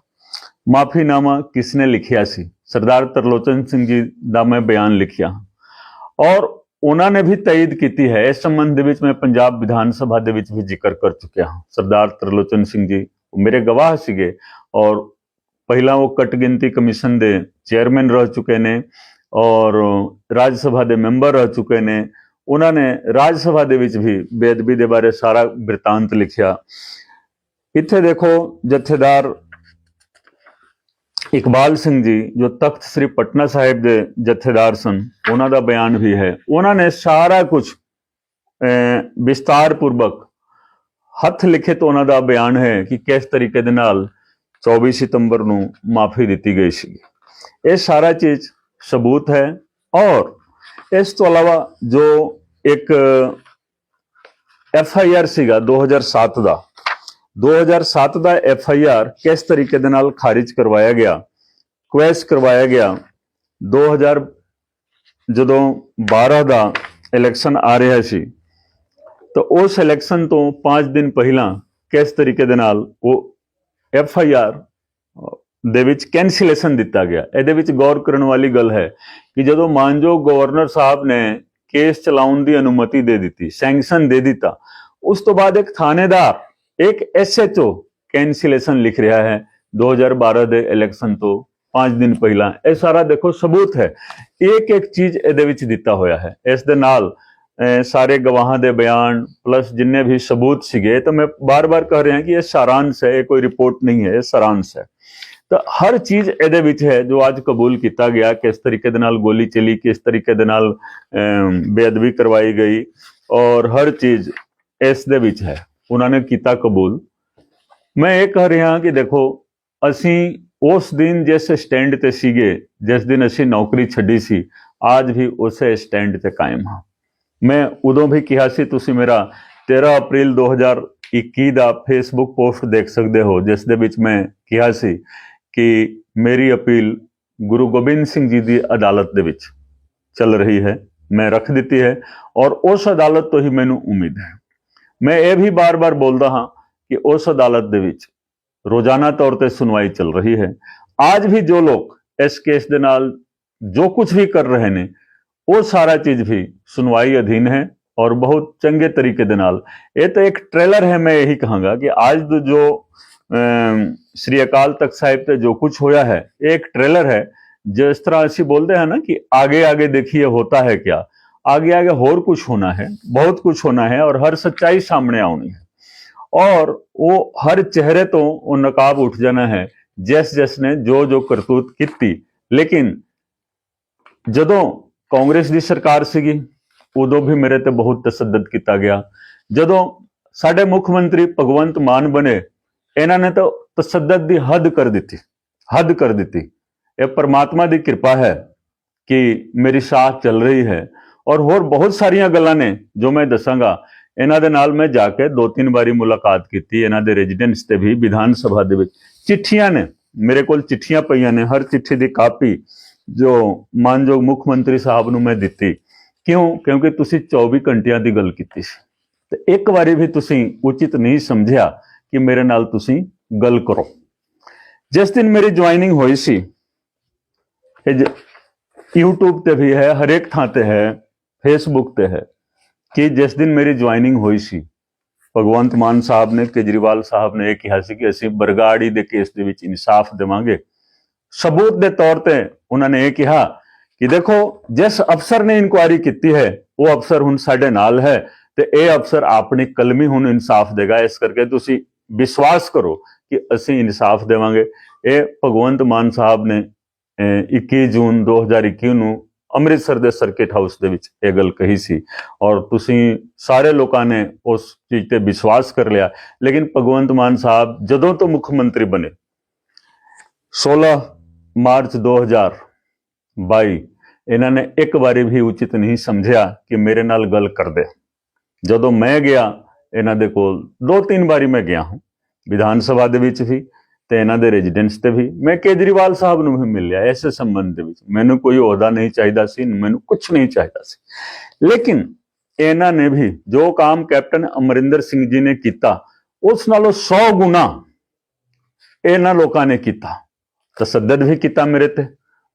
ਮਾਫੀਨਾਮਾ ਕਿਸ ਨੇ ਲਿਖਿਆ ਸੀ? ਸਰਦਾਰ ਤਰਲੋਚਨ ਸਿੰਘ ਜੀ ਦਾ ਮੈਂ ਬਿਆਨ ਲਿਖਿਆ। ਔਰ ਉਹਨਾਂ ਨੇ ਵੀ ਤਾਇਦ ਕੀਤੀ ਹੈ। ਇਸ ਸੰਬੰਧ ਦੇ ਵਿੱਚ ਮੈਂ ਪੰਜਾਬ ਵਿਧਾਨ ਸਭਾ ਦੇ ਵਿੱਚ ਵੀ ਜ਼ਿਕਰ ਕਰ ਚੁੱਕਿਆ ਹਾਂ। ਸਰਦਾਰ ਤਰਲੋਚਨ ਸਿੰਘ ਜੀ, ਉਹ ਮੇਰੇ ਗਵਾਹ ਸੀਗੇ ਔਰ ਪਹਿਲਾਂ ਉਹ ਕਟ ਗਿਣਤੀ ਕਮਿਸ਼ਨ ਦੇ ਚੇਅਰਮੈਨ ਰਹਿ ਚੁੱਕੇ ਨੇ ਔਰ ਰਾਜ ਸਭਾ ਦੇ ਮੈਂਬਰ ਰਹਿ ਚੁੱਕੇ ਨੇ। ਉਹਨਾਂ ਨੇ ਰਾਜ ਸਭਾ ਦੇ ਵਿੱਚ ਵੀ ਬੇਅਦਬੀ ਦੇ ਬਾਰੇ ਸਾਰਾ ਬਿਰਤਾਂਤ ਲਿਖਿਆ। ਇੱਥੇ ਦੇਖੋ ਜਥੇਦਾਰ ਇਕਬਾਲ ਸਿੰਘ ਜੀ, ਜੋ ਤਖਤ ਸ੍ਰੀ ਪਟਨਾ ਸਾਹਿਬ ਦੇ ਜਥੇਦਾਰ ਸਨ, ਉਹਨਾਂ ਦਾ ਬਿਆਨ ਵੀ ਹੈ। ਉਹਨਾਂ ਨੇ ਸਾਰਾ ਕੁਝ ਵਿਸਤਾਰ ਪੂਰਵਕ ਹੱਥ ਲਿਖਿਤ ਉਹਨਾਂ ਦਾ ਬਿਆਨ ਹੈ ਕਿ ਕਿਸ ਤਰੀਕੇ ਦੇ ਨਾਲ 24 ਸਤੰਬਰ ਨੂੰ ਮਾਫੀ ਦਿੱਤੀ ਗਈ ਸੀ। ਇਹ ਸਾਰਾ ਚੀਜ਼ ਸਬੂਤ ਹੈ ਔਰ ਇਸ ਤੋਂ ਇਲਾਵਾ ਜੋ ਇੱਕ ਐਫ ਆਈ ਆਰ ਸੀਗਾ 2007 ਦਾ 2007 ਦਾ ਐਫ ਆਈ ਆਰ ਕਿਸ ਤਰੀਕੇ ਦੇ ਨਾਲ ਖਾਰਿਜ ਕਰਵਾਇਆ ਗਿਆ? ਕੁਐਸ ਕਰਵਾਇਆ ਗਿਆ। 2000 ਜਦੋਂ 12 ਦਾ ਇਲੈਕਸ਼ਨ ਆ ਰਿਹਾ ਸੀ, ਤਾਂ ਉਸ ਇਲੈਕਸ਼ਨ ਤੋਂ 5 ਦਿਨ ਪਹਿਲਾਂ ਕਿਸ ਤਰੀਕੇ ਦੇ ਨਾਲ ਉਹ ਐਫ ਆਈ ਆਰ ਦੇ ਵਿੱਚ ਕੈਂਸਲੇਸ਼ਨ ਦਿੱਤਾ ਗਿਆ? ਇਹਦੇ ਵਿੱਚ ਗੌਰ ਕਰਨ ਵਾਲੀ ਗੱਲ ਹੈ ਕਿ ਜਦੋਂ ਮਾਨਯੋਗ ਗਵਰਨਰ ਸਾਹਿਬ ਨੇ ਕੇਸ ਚਲਾਉਣ ਦੀ ਅਨੁਮਤੀ ਦੇ ਦਿੱਤੀ, ਸੈਂਕਸ਼ਨ ਦੇ ਦਿੱਤਾ, ਉਸ ਤੋਂ ਬਾਅਦ ਇੱਕ ਥਾਣੇਦਾਰ ਇੱਕ ਐਸਐਚਓ ਕੈਂਸਲੇਸ਼ਨ ਲਿਖ ਰਿਹਾ ਹੈ 2012 ਦੇ ਇਲੈਕਸ਼ਨ ਤੋਂ 5 ਦਿਨ ਪਹਿਲਾਂ ਇਹ ਸਾਰਾ ਦੇਖੋ ਸਬੂਤ ਹੈ ਇੱਕ ਇੱਕ ਚੀਜ਼ ਇਹਦੇ ਵਿੱਚ ਦਿੱਤਾ ਹੋਇਆ ਹੈ ਇਸ ਦੇ ਨਾਲ ਅਹ, ਸਾਰੇ ਗਵਾਹਾਂ ਦੇ ਬਿਆਨ ਪਲੱਸ ਜਿੰਨੇ ਵੀ ਸਬੂਤ ਸੀਗੇ ਤਾਂ ਮੈਂ ਬਾਰ-ਬਾਰ ਕਹਿ ਰਿਹਾ ਕਿ ਇਹ ਸਾਰਾਂਸ਼ ਹੈ ਇਹ ਕੋਈ ਰਿਪੋਰਟ ਨਹੀਂ ਹੈ ਇਹ ਸਾਰਾਂਸ਼ ਹੈ ਤਾਂ ਹਰ ਚੀਜ਼ ਇਹਦੇ ਵਿੱਚ ਹੈ ਜੋ ਅੱਜ ਕਬੂਲ ਕੀਤਾ ਗਿਆ ਕਿਸ ਤਰੀਕੇ ਦੇ ਨਾਲ ਗੋਲੀ ਚੱਲੀ ਕਿਸ ਤਰੀਕੇ ਦੇ ਨਾਲ ਅਮ, ਬੇਅਦਬੀ ਕਰਵਾਈ ਗਈ ਔਰ ਹਰ ਚੀਜ਼ ਇਸ ਦੇ ਵਿੱਚ ਹੈ ਉਹਨਾਂ ਨੇ ਕੀਤਾ ਕਬੂਲ। ਮੈਂ ਇਹ ਕਹਿ ਰਿਹਾ ਕਿ ਦੇਖੋ, ਅਸੀਂ ਉਸ ਦਿਨ ਜਿਸ ਸਟੈਂਡ ਤੇ ਸੀਗੇ, ਜਿਸ ਦਿਨ ਅਸੀਂ ਨੌਕਰੀ ਛੱਡੀ ਸੀ, ਅੱਜ ਵੀ ਉਸੇ ਸਟੈਂਡ ਤੇ ਕਾਇਮ ਹਾਂ। ਮੈਂ ਉਦੋਂ ਵੀ ਕਿਹਾ ਸੀ, ਤੁਸੀਂ ਮੇਰਾ 13 ਅਪ੍ਰੈਲ 2021 ਦਾ ਫੇਸਬੁੱਕ ਪੋਸਟ ਦੇਖ ਸਕਦੇ ਹੋ, ਜਿਸ ਦੇ ਵਿੱਚ ਮੈਂ ਕਿਹਾ ਸੀ ਕਿ ਮੇਰੀ ਅਪੀਲ ਗੁਰੂ ਗੋਬਿੰਦ ਸਿੰਘ ਜੀ ਦੀ ਅਦਾਲਤ ਦੇ ਵਿੱਚ ਚੱਲ ਰਹੀ ਹੈ, ਮੈਂ ਰੱਖ ਦਿੱਤੀ ਹੈ ਔਰ ਉਸ ਅਦਾਲਤ ਤੋਂ ਹੀ ਮੈਨੂੰ ਉਮੀਦ ਹੈ। मैं ये भी बार बार बोलता हाँ कि उस अदालत रोज़ाना तौर पर सुनवाई चल रही है। आज भी जो लोग इस केस के नाल जो कुछ भी कर रहे हैं वो सारा चीज़ भी सुनवाई अधीन है और बहुत चंगे तरीके के नाल। ये तो एक ट्रेलर है, मैं यही कहूँगा कि आज तो जो श्री अकाल तख्त साहिब से जो कुछ होया है, एक ट्रेलर है, जिस तरह अभी बोलते हैं ना कि आगे आगे देखिए होता है क्या। आगे आगे ਹੋਰ ਕੁਝ ਹੋਣਾ ਹੈ ਬਹੁਤ ਕੁਝ ਹੋਣਾ ਹੈ ਔਰ ਹਰ ਸੱਚਾਈ ਸਾਹਮਣੇ ਆਉਣੀ ਹੈ ਔਰ ਉਹ ਹਰ ਚਿਹਰੇ ਤੋਂ ਉਹ ਨਕਾਬ ਉੱਠ ਜਾਣਾ ਹੈ ਜਿਸ ਜਿਸ ਨੇ ਜੋ ਜੋ ਕਰਤੂਤ ਕੀਤੀ ਲੇਕਿਨ ਜਦੋਂ ਕਾਂਗਰਸ ਦੀ ਸਰਕਾਰ ਸੀਗੀ ਉਦੋਂ ਵੀ ਮੇਰੇ ਤੇ ਬਹੁਤ ਤਸੱਦਦ ਕੀਤਾ ਗਿਆ ਜਦੋਂ ਸਾਡੇ ਮੁੱਖ ਮੰਤਰੀ ਭਗਵੰਤ ਮਾਨ ਬਣੇ ਇਹਨਾਂ ਨੇ ਤਾਂ ਤਸੱਦਦ ਦੀ ਹੱਦ ਕਰ ਦਿੱਤੀ ਹੱਦ ਕਰ ਦਿੱਤੀ ਇਹ ਪਰਮਾਤਮਾ ਦੀ ਕਿਰਪਾ ਹੈ ਕਿ ਮੇਰੀ ਸਾਥ ਚੱਲ ਰਹੀ ਹੈ ਔਰ ਹੋਰ ਬਹੁਤ ਸਾਰੀਆਂ ਗੱਲਾਂ ਨੇ ਜੋ ਮੈਂ ਦੱਸਾਂਗਾ। ਇਹਨਾਂ ਦੇ ਨਾਲ ਮੈਂ ਜਾ ਕੇ ਦੋ ਤਿੰਨ ਵਾਰੀ ਮੁਲਾਕਾਤ ਕੀਤੀ, ਇਹਨਾਂ ਦੇ ਰੈਜ਼ੀਡੈਂਸ ਤੇ ਵੀ, ਵਿਧਾਨ ਸਭਾ ਦੇ ਵਿੱਚ। ਚਿੱਠੀਆਂ ਨੇ, ਮੇਰੇ ਕੋਲ ਚਿੱਠੀਆਂ ਪਈਆਂ ਨੇ, ਹਰ ਚਿੱਠੀ ਦੀ ਕਾਪੀ ਜੋ ਮਾਨਯੋਗ ਮੁੱਖ ਮੰਤਰੀ ਸਾਹਿਬ ਨੂੰ ਮੈਂ ਦਿੱਤੀ। ਕਿਉਂ? ਕਿਉਂਕਿ ਤੁਸੀਂ 24 ਘੰਟਿਆਂ ਦੀ ਗੱਲ ਕੀਤੀ ਸੀ। ਤੇ ਇੱਕ ਵਾਰੀ ਵੀ ਤੁਸੀਂ ਉਚਿਤ ਨਹੀਂ ਸਮਝਿਆ ਕਿ ਮੇਰੇ ਨਾਲ ਤੁਸੀਂ ਗੱਲ ਕਰੋ। ਜਿਸ ਦਿਨ ਮੇਰੀ ਜੁਆਇਨਿੰਗ ਹੋਈ ਸੀ, ਇਹ ਜ- YouTube ਤੇ ਵੀ ਹੈ, ਹਰੇਕ ਥਾਂ ਤੇ ਹੈ। ਫੇਸਬੁੱਕ ਤੇ ਹੈ ਕਿ ਜਿਸ ਦਿਨ ਮੇਰੀ ਜੁਆਇਨਿੰਗ ਹੋਈ ਸੀ, ਭਗਵੰਤ ਮਾਨ ਸਾਹਿਬ ਨੇ, ਕੇਜਰੀਵਾਲ ਸਾਹਿਬ ਨੇ ਇਹ ਕਿਹਾ ਸੀ ਕਿ ਅਸੀਂ ਬਰਗਾੜੀ ਦੇ ਕੇਸ ਦੇ ਵਿੱਚ ਇਨਸਾਫ ਦੇਵਾਂਗੇ। ਸਬੂਤ ਦੇ ਤੌਰ ਤੇ ਉਹਨਾਂ ਨੇ ਇਹ ਕਿਹਾ ਕਿ ਦੇਖੋ, ਜਿਸ ਅਫਸਰ ਨੇ ਇਨਕੁਆਇਰੀ ਕੀਤੀ ਹੈ, ਉਹ ਅਫਸਰ ਹੁਣ ਸਾਡੇ ਨਾਲ ਹੈ ਤੇ ਇਹ ਅਫਸਰ ਆਪਣੀ ਕਲਮੀ ਹੁਣ ਇਨਸਾਫ ਦੇਗਾ। ਇਸ ਕਰਕੇ ਤੁਸੀਂ ਵਿਸ਼ਵਾਸ ਕਰੋ ਕਿ ਅਸੀਂ ਇਨਸਾਫ ਦੇਵਾਂਗੇ। ਇਹ ਭਗਵੰਤ ਮਾਨ ਸਾਹਿਬ ਨੇ, ਅਹ 21 ਜੂਨ 2021 ਨੂੰ ਅੰਮ੍ਰਿਤਸਰ ਦੇ ਸਰਕਿਟ ਹਾਊਸ ਦੇ ਵਿੱਚ ਇਹ ਗੱਲ ਕਹੀ ਸੀ। ਔਰ ਤੁਸੀਂ ਸਾਰੇ ਲੋਕਾਂ ਨੇ ਉਸ ਚੀਜ਼ ਤੇ ਵਿਸ਼ਵਾਸ ਕਰ ਲਿਆ। ਲੇਕਿਨ ਭਗਵੰਤ ਮਾਨ ਸਾਹਿਬ ਜਦੋਂ ਤੋਂ ਮੁੱਖ ਮੰਤਰੀ ਬਣੇ 16 ਮਾਰਚ 2022 ਇਹਨਾਂ ਨੇ ਇੱਕ ਵਾਰੀ ਵੀ ਉਚਿਤ ਨਹੀਂ ਸਮਝਿਆ ਕਿ ਮੇਰੇ ਨਾਲ ਗੱਲ ਕਰਦੇ ਜਦੋਂ ਮੈਂ ਗਿਆ, ਇਹਨਾਂ ਦੇ ਕੋਲ ਦੋ ਤਿੰਨ ਵਾਰੀ ਮੈਂ ਗਿਆ ਹਾਂ। ਵਿਧਾਨ ਸਭਾ ਦੇ ਵਿੱਚ ਵੀ ਤੇ ਇਹਨਾਂ ਦੇ ਰੈਜ਼ੀਡੈਂਸ ਤੇ ਵੀ ਮੈਂ ਕੇਜਰੀਵਾਲ ਸਾਹਿਬ ਨੂੰ ਵੀ ਮਿਲਿਆ ਲਿਆ ਸੰਬੰਧ ਦੇ ਵਿੱਚ। ਮੈਨੂੰ ਕੋਈ ਅਹੁਦਾ ਨਹੀਂ ਚਾਹੀਦਾ ਸੀ ਮੈਨੂੰ ਕੁਝ ਨਹੀਂ ਚਾਹੀਦਾ ਸੀ। ਲੇਕਿਨ ਇਹਨਾਂ ਨੇ ਵੀ ਜੋ ਕੰਮ ਕੈਪਟਨ ਅਮਰਿੰਦਰ ਸਿੰਘ ਜੀ ਨੇ ਕੀਤਾ, ਉਸ ਨਾਲੋਂ 100 ਗੁਣਾ ਇਹਨਾਂ ਲੋਕਾਂ ਨੇ ਕੀਤਾ। ਤਸੱਦਦ ਵੀ ਕੀਤਾ ਮੇਰੇ ਤੇ।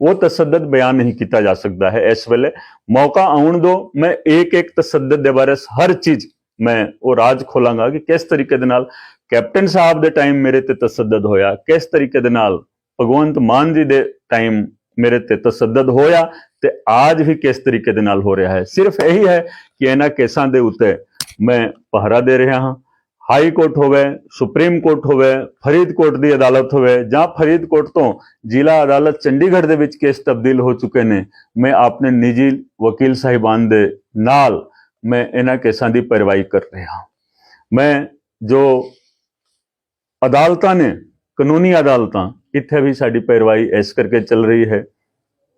ਉਹ ਤਸੱਦਦ ਬਿਆਨ ਨਹੀਂ ਕੀਤਾ ਜਾ ਸਕਦਾ ਹੈ ਇਸ ਵੇਲੇ। ਮੌਕਾ ਆਉਣ ਦੋ, ਮੈਂ ਇੱਕ ਇੱਕ ਤਸੱਦਦ ਦੇ ਬਾਰੇ ਹਰ ਚੀਜ਼ ਮੈਂ ਉਹ ਰਾਜ ਖੋਲਾਂਗਾ ਕਿ ਕਿਸ ਤਰੀਕੇ ਦੇ ਨਾਲ ਕੈਪਟਨ ਸਾਹਿਬ ਦੇ ਟਾਈਮ ਮੇਰੇ ਤੇ ਤਸੱਦਦ ਹੋਇਆ। ਕਿਸ ਤਰੀਕੇ ਦੇ ਨਾਲ ਭਗਵੰਤ ਮਾਨ ਜੀ ਦੇ ਟਾਈਮ ਮੇਰੇ ਤੇ ਤਸੱਦਦ ਹੋਇਆ ਤੇ ਅੱਜ ਵੀ ਕਿਸ ਤਰੀਕੇ ਦੇ ਨਾਲ ਹੋ ਰਿਹਾ ਹੈ? ਸਿਰਫ ਇਹੀ ਹੈ ਕਿ ਇਹਨਾਂ ਕੇਸਾਂ ਦੇ ਉੱਤੇ ਮੈਂ ਪਹਰਾ ਦੇ ਰਿਹਾ ਹਾਂ। ਹਾਈ ਕੋਰਟ ਹੋਵੇ ਸੁਪਰੀਮ ਕੋਰਟ ਹੋਵੇ ਫਰੀਦਕੋਟ ਦੀ ਅਦਾਲਤ ਹੋਵੇ ਜਾਂ ਫਰੀਦਕੋਟ ਤੋਂ ਜ਼ਿਲ੍ਹਾ ਅਦਾਲਤ ਚੰਡੀਗੜ੍ਹ ਦੇ ਵਿੱਚ ਕੇਸ ਤਬਦੀਲ ਹੋ ਚੁੱਕੇ ਨੇ, ਮੈਂ ਆਪਣੇ ਨਿੱਜੀ ਵਕੀਲ ਸਾਹਿਬਾਨ ਦੇ ਨਾਲ ਮੈਂ ਇਹਨਾਂ ਕੇਸਾਂ ਦੀ ਪੈਰਵਾਈ ਕਰ ਰਿਹਾ ਹਾਂ। ਮੈਂ ਜੋ ਅਦਾਲਤਾਂ ਨੇ, ਕਾਨੂੰਨੀ ਅਦਾਲਤਾਂ, ਇੱਥੇ ਵੀ ਸਾਡੀ ਪੈਰਵਾਈ ਇਸ ਕਰਕੇ ਚੱਲ ਰਹੀ ਹੈ।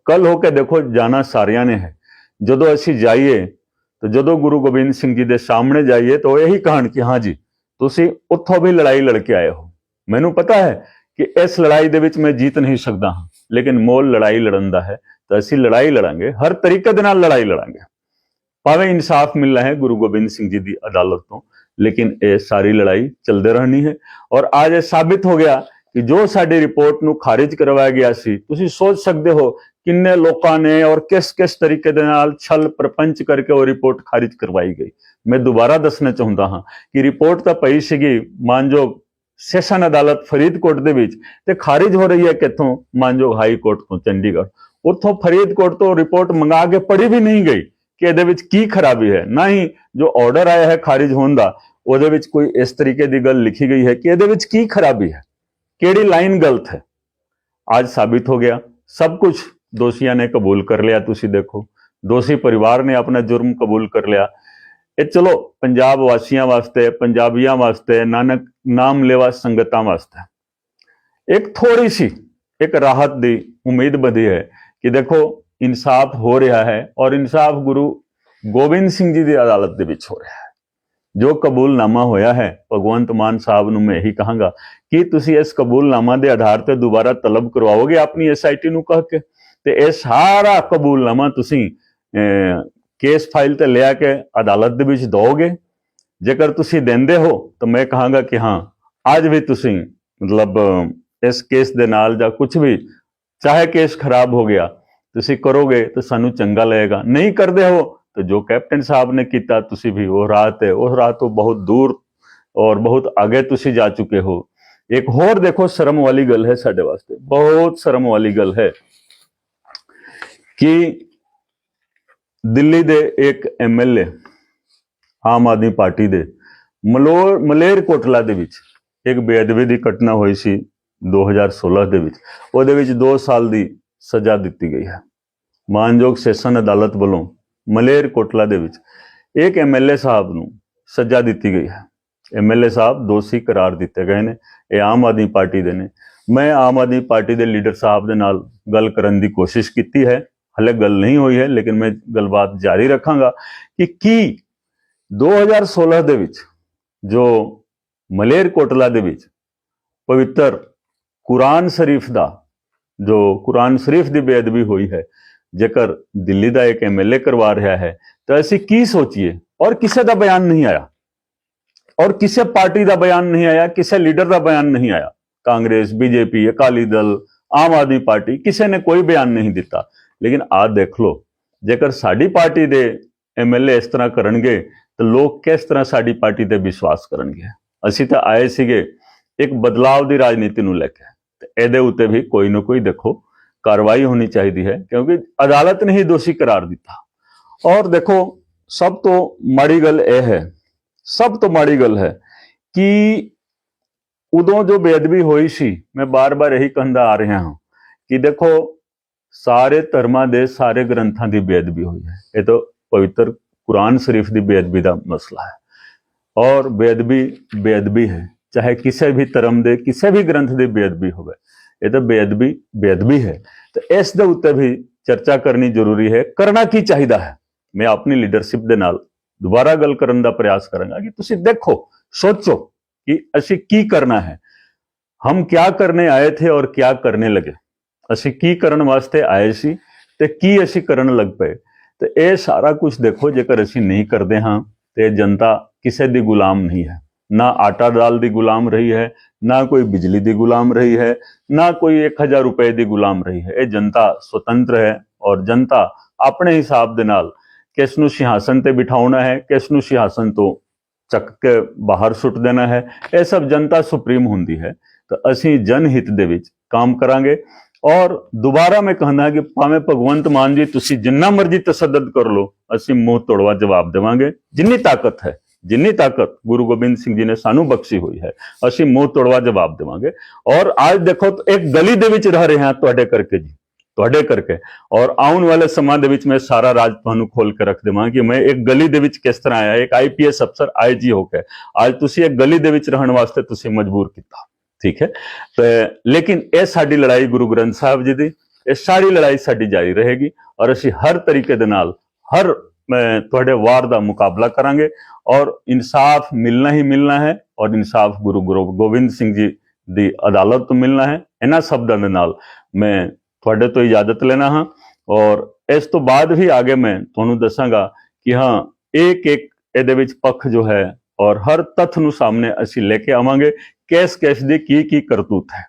ਕੱਲ ਹੋ ਕੇ ਦੇਖੋ, ਜਾਣਾ ਸਾਰਿਆਂ ਨੇ ਹੈ। ਜਦੋਂ ਅਸੀਂ ਜਾਈਏ, ਤਾਂ ਜਦੋਂ ਗੁਰੂ ਗੋਬਿੰਦ ਸਿੰਘ ਜੀ ਦੇ ਸਾਹਮਣੇ ਜਾਈਏ, ਤਾਂ ਉਹ ਇਹੀ ਕਹਾਣ ਕਿ ਹਾਂ ਜੀ, ਤੁਸੀਂ ਉੱਥੋਂ ਵੀ ਲੜਾਈ ਲੜ ਕੇ ਆਏ ਹੋ। ਮੈਨੂੰ ਪਤਾ ਹੈ ਕਿ ਇਸ ਲੜਾਈ ਦੇ ਵਿੱਚ ਮੈਂ ਜੀਤ ਨਹੀਂ ਸਕਦਾ ਹਾਂ, ਲੇਕਿਨ ਮੋਲ ਲੜਾਈ ਲੜਨ ਦਾ ਹੈ, ਤਾਂ ਅਸੀਂ ਲੜਾਈ ਲੜਾਂਗੇ, ਹਰ ਤਰੀਕੇ ਦੇ ਨਾਲ ਲੜਾਈ ਲੜਾਂਗੇ। ਭਾਵੇਂ ਇਨਸਾਫ ਮਿਲਣਾ ਹੈ ਗੁਰੂ ਗੋਬਿੰਦ ਸਿੰਘ ਜੀ ਦੀ ਅਦਾਲਤ ਤੋਂ, ਲੇਕਿਨ ਇਹ ਸਾਰੀ ਲੜਾਈ ਚੱਲਦੇ ਰਹਿਣੀ ਹੈ। ਔਰ ਅੱਜ ਇਹ ਸਾਬਿਤ ਹੋ ਗਿਆ ਕਿ ਜੋ ਸਾਡੀ ਰਿਪੋਰਟ ਨੂੰ ਖਾਰਿਜ ਕਰਵਾਇਆ ਗਿਆ ਸੀ, ਤੁਸੀਂ ਸੋਚ ਸਕਦੇ ਹੋ ਕਿੰਨੇ ਲੋਕਾਂ ਨੇ ਔਰ ਕਿਸ ਕਿਸ ਤਰੀਕੇ ਦੇ ਨਾਲ ਛਲ ਪ੍ਰਪੰਚ ਕਰਕੇ ਉਹ ਰਿਪੋਰਟ ਖਾਰਿਜ ਕਰਵਾਈ ਗਈ। ਮੈਂ ਦੁਬਾਰਾ ਦੱਸਣਾ ਚਾਹੁੰਦਾ ਹਾਂ ਕਿ ਰਿਪੋਰਟ ਤਾਂ ਪਈ ਸੀਗੀ ਮਾਨਯੋਗ ਸੈਸ਼ਨ ਅਦਾਲਤ ਫਰੀਦਕੋਟ ਦੇ ਵਿੱਚ ਤੇ ਖਾਰਿਜ ਹੋ ਰਹੀ ਹੈ ਕਿੱਥੋਂ? ਮਾਨਯੋਗ ਹਾਈ ਕੋਰਟ ਤੋਂ ਚੰਡੀਗੜ੍ਹ। ਉੱਥੋਂ ਫਰੀਦਕੋਟ ਤੋਂ ਰਿਪੋਰਟ ਮੰਗਾ ਕੇ ਪੜ੍ਹੀ ਵੀ ਨਹੀਂ ਗਈ। ਕਿ ਇਹਦੇ ਵਿੱਚ ਕੀ ਖਰਾਬੀ ਹੈ ਨਾ ਹੀ ਜੋ ਆਰਡਰ ਆਇਆ ਹੈ ਖਾਰਿਜ ਹੋਣ ਦਾ ਉਹਦੇ ਵਿੱਚ ਕੋਈ ਇਸ ਤਰੀਕੇ ਦੀ ਗੱਲ ਲਿਖੀ ਗਈ ਹੈ ਕਿ ਇਹਦੇ ਵਿੱਚ ਕੀ ਖਰਾਬੀ ਹੈ ਕਿਹੜੀ ਲਾਈਨ ਗਲਤ ਹੈ ਅੱਜ ਸਾਬਿਤ ਹੋ ਗਿਆ ਸਭ ਕੁਝ ਦੋਸ਼ੀਆਂ ਨੇ ਕਬੂਲ ਕਰ ਲਿਆ ਤੁਸੀਂ ਦੇਖੋ ਦੋਸ਼ੀ ਪਰਿਵਾਰ ਨੇ ਆਪਣਾ ਜੁਰਮ ਕਬੂਲ ਕਰ ਲਿਆ ਇਹ ਚਲੋ ਪੰਜਾਬ ਵਾਸੀਆਂ ਵਾਸਤੇ ਪੰਜਾਬੀਆਂ ਵਾਸਤੇ ਨਾਨਕ ਨਾਮ ਲੈਵਾ ਸੰਗਤਾਂ ਵਾਸਤੇ ਇੱਕ ਥੋੜੀ ਸੀ ਇੱਕ ਰਾਹਤ ਦੀ ਉਮੀਦ ਵਧੀ ਹੈ ਕਿ ਦੇਖੋ ਇਨਸਾਫ ਹੋ ਰਿਹਾ ਹੈ ਔਰ ਇਨਸਾਫ ਗੁਰੂ ਗੋਬਿੰਦ ਸਿੰਘ ਜੀ ਦੀ ਅਦਾਲਤ ਦੇ ਵਿੱਚ ਹੋ ਰਿਹਾ ਹੈ। ਜੋ ਕਬੂਲਨਾਮਾ ਹੋਇਆ ਹੈ, ਭਗਵੰਤ ਮਾਨ ਸਾਹਿਬ ਨੂੰ ਮੈਂ ਇਹੀ ਕਹਾਂਗਾ ਕਿ ਤੁਸੀਂ ਇਸ ਕਬੂਲਨਾਮਾ ਦੇ ਆਧਾਰ ਤੇ ਦੁਬਾਰਾ ਤਲਬ ਕਰਵਾਓਗੇ ਆਪਣੀ ਐਸਆਈਟੀ ਨੂੰ ਕਹ ਕੇ ਤੇ ਇਹ ਸਾਰਾ ਕਬੂਲਨਾਮਾ ਤੁਸੀਂ ਕੇਸ ਫਾਈਲ ਤੇ ਲਿਆ ਕੇ ਅਦਾਲਤ ਦੇ ਵਿੱਚ ਦੋਗੇ ਜੇਕਰ ਤੁਸੀਂ ਦਿੰਦੇ ਹੋ ਤਾਂ ਮੈਂ ਕਹਾਂਗਾ ਕਿ ਹਾਂ, ਅੱਜ ਵੀ ਤੁਸੀਂ ਮਤਲਬ ਇਸ ਕੇਸ ਦੇ ਨਾਲ ਜਾਂ ਕੁਝ ਵੀ, ਚਾਹੇ ਕੇਸ ਖਰਾਬ ਹੋ ਗਿਆ ਤੁਸੀਂ ਕਰੋਗੇ ਤਾਂ ਸਾਨੂੰ ਚੰਗਾ ਲੱਗੇਗਾ। ਨਹੀਂ ਕਰਦੇ ਹੋ ਤਾਂ ਜੋ ਕੈਪਟਨ ਸਾਹਿਬ ਨੇ ਕੀਤਾ, ਤੁਸੀਂ ਵੀ ਉਹ ਰਾਹ ਤੇ ਉਸ ਰਾਹ ਤੋਂ ਬਹੁਤ ਦੂਰ ਔਰ ਬਹੁਤ ਅੱਗੇ ਤੁਸੀਂ ਜਾ ਚੁੱਕੇ ਹੋ। ਇੱਕ ਹੋਰ ਦੇਖੋ, ਸ਼ਰਮ ਵਾਲੀ ਗੱਲ ਹੈ ਸਾਡੇ ਵਾਸਤੇ। ਬਹੁਤ ਸ਼ਰਮ ਵਾਲੀ ਗੱਲ ਹੈ ਕਿ ਦਿੱਲੀ ਦੇ ਇੱਕ ਐਮਐਲਏ ਆਮ ਆਦਮੀ ਪਾਰਟੀ ਦੇ ਮਲੋਰ ਮਲੇਰਕੋਟਲਾ ਦੇ ਵਿੱਚ ਇੱਕ ਬੇਅਦਬੀ ਦੀ ਘਟਨਾ ਹੋਈ ਸੀ 2016 ਦੇ ਵਿੱਚ। ਉਹਦੇ ਵਿੱਚ 2 ਸਾਲ ਦੀ ਸਜ਼ਾ ਦਿੱਤੀ ਗਈ ਹੈ। ਮਾਨਯੋਗ ਸੈਸ਼ਨ ਅਦਾਲਤ ਵੱਲੋਂ ਮਲੇਰ ਕੋਟਲਾ ਦੇ ਵਿੱਚ ਇੱਕ ਐਮਐਲਏ ਸਾਹਿਬ ਨੂੰ ਸਜ਼ਾ ਦਿੱਤੀ ਗਈ ਹੈ। ਐਮਐਲਏ ਸਾਹਿਬ ਦੋਸ਼ੀ ਕਰਾਰ ਦਿੱਤੇ ਗਏ ਨੇ, ਇਹ ਆਮ ਆਦਮੀ ਪਾਰਟੀ ਦੇ ਨੇ। ਮੈਂ ਆਮ ਆਦਮੀ ਪਾਰਟੀ ਦੇ ਲੀਡਰ ਸਾਹਿਬ ਦੇ ਨਾਲ ਗੱਲ ਕਰਨ ਦੀ ਕੋਸ਼ਿਸ਼ ਕੀਤੀ ਹੈ। ਹਲੇ ਗੱਲ ਨਹੀਂ ਹੋਈ ਹੈ, ਲੇਕਿਨ ਮੈਂ ਗੱਲਬਾਤ ਜਾਰੀ ਰੱਖਾਂਗਾ ਕਿ ਕੀ 2016 ਦੇ ਵਿੱਚ ਜੋ ਮਲੇਰ ਕੋਟਲਾ ਦੇ ਵਿੱਚ ਪਵਿੱਤਰ ਕੁਰਾਨ ਸ਼ਰੀਫ ਦਾ ਜੋ ਕੁਰਾਨ ਸ਼ਰੀਫ ਦੀ ਬੇਅਦਬੀ ਹੋਈ ਹੈ, ਜੇਕਰ ਦਿੱਲੀ ਦਾ ਇੱਕ ਐਮਐਲਏ ਕਰਵਾ ਰਿਹਾ ਹੈ, ਤਾਂ ਅਸੀਂ ਕੀ ਸੋਚੀਏ? ਔਰ ਕਿਸੇ ਦਾ ਬਿਆਨ ਨਹੀਂ ਆਇਆ। ਔਰ ਕਿਸੇ ਪਾਰਟੀ ਦਾ ਬਿਆਨ ਨਹੀਂ ਆਇਆ, ਕਿਸੇ ਲੀਡਰ ਦਾ ਬਿਆਨ ਨਹੀਂ ਆਇਆ। ਕਾਂਗਰਸ, ਬੀਜੇਪੀ, ਅਕਾਲੀ ਦਲ, ਆਮ ਆਦਮੀ ਪਾਰਟੀ, ਕਿਸੇ ਨੇ ਕੋਈ ਬਿਆਨ ਨਹੀਂ ਦਿੱਤਾ। ਲੇਕਿਨ ਆਹ ਦੇਖ ਲਓ, ਜੇਕਰ ਸਾਡੀ ਪਾਰਟੀ ਦੇ ਐਮਐਲਏ ਇਸ ਤਰ੍ਹਾਂ ਕਰਨਗੇ, ਤਾਂ ਲੋਕ ਕਿਸ ਤਰ੍ਹਾਂ ਸਾਡੀ ਪਾਰਟੀ ਤੇ ਵਿਸ਼ਵਾਸ ਕਰਨਗੇ? ਅਸੀਂ ਤਾਂ ਆਏ ਸੀਗੇ ਇੱਕ ਬਦਲਾਵ ਦੀ ਰਾਜਨੀਤੀ ਨੂੰ ਲੈ ਕੇ। ਇਹਦੇ ਉੱਤੇ ਵੀ ਕੋਈ ਨਾ ਕੋਈ ਦੇਖੋ ਕਾਰਵਾਈ ਹੋਣੀ ਚਾਹੀਦੀ ਹੈ, ਕਿਉਂਕਿ ਅਦਾਲਤ ਨੇ ਹੀ ਦੋਸ਼ੀ ਕਰਾਰ ਦਿੱਤਾ। ਔਰ ਦੇਖੋ, ਸਭ ਤੋਂ ਮਾੜੀ ਗੱਲ ਇਹ ਹੈ, ਸਭ ਤੋਂ ਮਾੜੀ ਗੱਲ ਹੈ ਕਿ ਉਦੋਂ ਜੋ ਬੇਅਦਬੀ ਹੋਈ ਸੀ, ਮੈਂ ਬਾਰ-ਬਾਰ ਇਹੀ ਕਹਿੰਦਾ ਆ ਰਿਹਾ ਹਾਂ ਕਿ ਦੇਖੋ, ਸਾਰੇ ਧਰਮਾਂ ਦੇ ਸਾਰੇ ਗ੍ਰੰਥਾਂ ਦੀ ਬੇਅਦਬੀ ਹੋਈ ਹੈ। ਇਹ ਤਾਂ ਪਵਿੱਤਰ ਕੁਰਾਨ ਸ਼ਰੀਫ ਦੀ ਬੇਅਦਬੀ ਦਾ ਮਸਲਾ ਹੈ। ਔਰ ਬੇਅਦਬੀ ਬੇਅਦਬੀ ਹੈ। ਚਾਹੇ ਕਿਸੇ ਵੀ ਧਰਮ ਦੇ, ਕਿਸੇ ਵੀ ਗ੍ਰੰਥ ਦੀ ਬੇਅਦਬੀ ਹੋਵੇ। ਇਹ ਤਾਂ ਬੇਅਦਬੀ ਬੇਅਦਬੀ ਹੈ। ਤੇ ਇਸ ਦੇ ਉੱਤੇ ਵੀ ਚਰਚਾ ਕਰਨੀ ਜ਼ਰੂਰੀ ਹੈ, ਕਰਨਾ ਕੀ ਚਾਹੀਦਾ ਹੈ? ਮੈਂ ਆਪਣੀ ਲੀਡਰਸ਼ਿਪ ਦੇ ਨਾਲ ਦੁਬਾਰਾ ਗੱਲ ਕਰਨ ਦਾ ਪ੍ਰਯਾਸ ਕਰਾਂਗਾ ਕਿ ਤੁਸੀਂ ਦੇਖੋ, ਸੋਚੋ ਕਿ ਅਸੀਂ ਕੀ ਕਰਨਾ ਹੈ। ਹਮ ਕਿਆ ਕਰਨੇ ਆਏ ਥੇ ਔਰ ਕਿਆ ਕਰਨੇ ਲਗੇ? ਅਸੀਂ ਕੀ ਕਰਨ ਵਾਸਤੇ ਆਏ ਸੀ ਤੇ ਕੀ ਅਸੀਂ ਕਰਨ ਲੱਗ ਪਏ? ਤੇ ਇਹ ਸਾਰਾ ਕੁਝ ਦੇਖੋ, ਜੇਕਰ ਅਸੀਂ ਨਹੀਂ ਕਰਦੇ ਹਾਂ, ਤੇ ਜਨਤਾ ਕਿਸੇ ਦੀ ਗੁਲਾਮ ਨਹੀਂ ਹੈ। ਨਾ ਆਟਾ ਦਾਲ ਦੀ ਗੁਲਾਮ ਰਹੀ ਹੈ, ਨਾ ਕੋਈ ਬਿਜਲੀ ਦੀ ਗੁਲਾਮ ਰਹੀ ਹੈ, ਨਾ ਕੋਈ 1000 ਰੁਪਏ ਦੀ ਗੁਲਾਮ ਰਹੀ ਹੈ। ਇਹ ਜਨਤਾ ਸੁਤੰਤਰ ਹੈ ਔਰ ਜਨਤਾ ਆਪਣੇ ਹਿਸਾਬ ਦੇ ਨਾਲ ਕਿਸ ਨੂੰ ਸਿଂਹਾਸਨ ਤੇ ਬਿਠਾਉਣਾ ਹੈ, ਕਿਸ ਨੂੰ ਸਿଂਹਾਸਨ ਤੋਂ ਚੱਕ ਕੇ ਬਾਹਰ ਸੁੱਟ ਦੇਣਾ ਹੈ, ਇਹ ਸਭ ਜਨਤਾ ਸੁਪਰੀਮ ਹੁੰਦੀ ਹੈ। ਤਾਂ ਅਸੀਂ ਜਨ ਹਿੱਤ ਦੇ ਵਿੱਚ ਕੰਮ ਕਰਾਂਗੇ ਔਰ ਦੁਬਾਰਾ ਮੈਂ ਕਹਿੰਦਾ ਕਿ ਭਾਵੇਂ ਭਗਵੰਤ ਮਾਨ ਜੀ ਤੁਸੀਂ ਜਿੰਨਾ ਮਰਜ਼ੀ ਤਸੱਦਦ ਕਰ ਲਓ, ਅਸੀਂ ਮੂੰਹ ਤੋੜਵਾ ਜਵਾਬ ਦੇਵਾਂਗੇ। ਜਿੰਨੀ ਤਾਕਤ ਹੈ ਜਿੰਨੀ ਤਾਕਤ ਗੁਰੂ ਗੋਬਿੰਦ ਸਿੰਘ ਜੀ ਨੇ ਸਾਨੂੰ ਬਖਸ਼ੀ ਹੋਈ ਹੈ, ਅਸੀਂ ਮੂੰਹ ਤੋੜਵਾ ਜਵਾਬ ਦੇਵਾਂਗੇ। ਔਰ ਅੱਜ ਦੇਖੋ, ਇੱਕ ਗਲੀ ਦੇ ਵਿੱਚ ਰਹਿ ਰਹੇ ਹਾਂ ਤੁਹਾਡੇ ਕਰਕੇ ਜੀ, ਤੁਹਾਡੇ ਕਰਕੇ। ਔਰ ਆਉਣ ਵਾਲੇ ਸਮਾਂ ਦੇ ਵਿੱਚ ਮੈਂ ਸਾਰਾ ਰਾਜ ਤੁਹਾਨੂੰ ਖੋਲ ਕੇ ਰੱਖ ਦੇਵਾਂ ਕਿ ਮੈਂ ਇੱਕ ਗਲੀ ਦੇ ਵਿੱਚ ਕਿਸ ਤਰ੍ਹਾਂ ਆਇਆ, ਇੱਕ ਆਈਪੀਐਸ ਅਫਸਰ ਆਈਜੀ ਹੋ ਕੇ। ਅੱਜ ਤੁਸੀਂ ਇੱਕ ਗਲੀ ਦੇ ਵਿੱਚ ਰਹਿਣ ਵਾਸਤੇ ਤੁਸੀਂ ਮਜਬੂਰ ਕੀਤਾ, ਠੀਕ ਹੈ? ਤੇ ਲੇਕਿਨ ਇਹ ਸਾਡੀ ਲੜਾਈ ਗੁਰੂ ਗ੍ਰੰਥ ਸਾਹਿਬ ਜੀ ਦੀ, ਇਹ ਸਾਰੀ ਲੜਾਈ ਸਾਡੀ ਜਾਰੀ ਰਹੇਗੀ। ਔਰ ਅਸੀਂ ਹਰ ਤਰੀਕੇ ਦੇ ਨਾਲ, ਹਰ ਤੁਹਾਡੇ ਵਾਰ ਦਾ ਮੁਕਾਬਲਾ ਕਰਾਂਗੇ ਔਰ ਇਨਸਾਫ ਮਿਲਣਾ ਹੀ ਮਿਲਣਾ ਹੈ ਔਰ ਇਨਸਾਫ ਗੁਰੂ ਗੁਰੂ ਗੋਬਿੰਦ ਸਿੰਘ ਜੀ ਦੀ ਅਦਾਲਤ ਤੋਂ ਮਿਲਣਾ ਹੈ। ਇਹਨਾਂ ਸ਼ਬਦਾਂ ਦੇ ਨਾਲ ਮੈਂ ਤੁਹਾਡੇ ਤੋਂ ਇਜਾਜ਼ਤ ਲੈਣਾ ਹਾਂ ਔਰ ਇਸ ਤੋਂ ਬਾਅਦ ਵੀ ਅੱਗੇ ਮੈਂ ਤੁਹਾਨੂੰ ਦੱਸਾਂਗਾ ਕਿ ਹਾਂ, ਇੱਕ ਇੱਕ ਇਹਦੇ ਵਿੱਚ ਪੱਖ ਜੋ ਹੈ ਔਰ ਹਰ ਤੱਥ ਨੂੰ ਸਾਹਮਣੇ ਅਸੀਂ ਲੈ ਕੇ ਆਵਾਂਗੇ ਕੇਸ ਕੇਸ ਦੀ ਕੀ ਕੀ ਕਰਤੂਤ ਹੈ।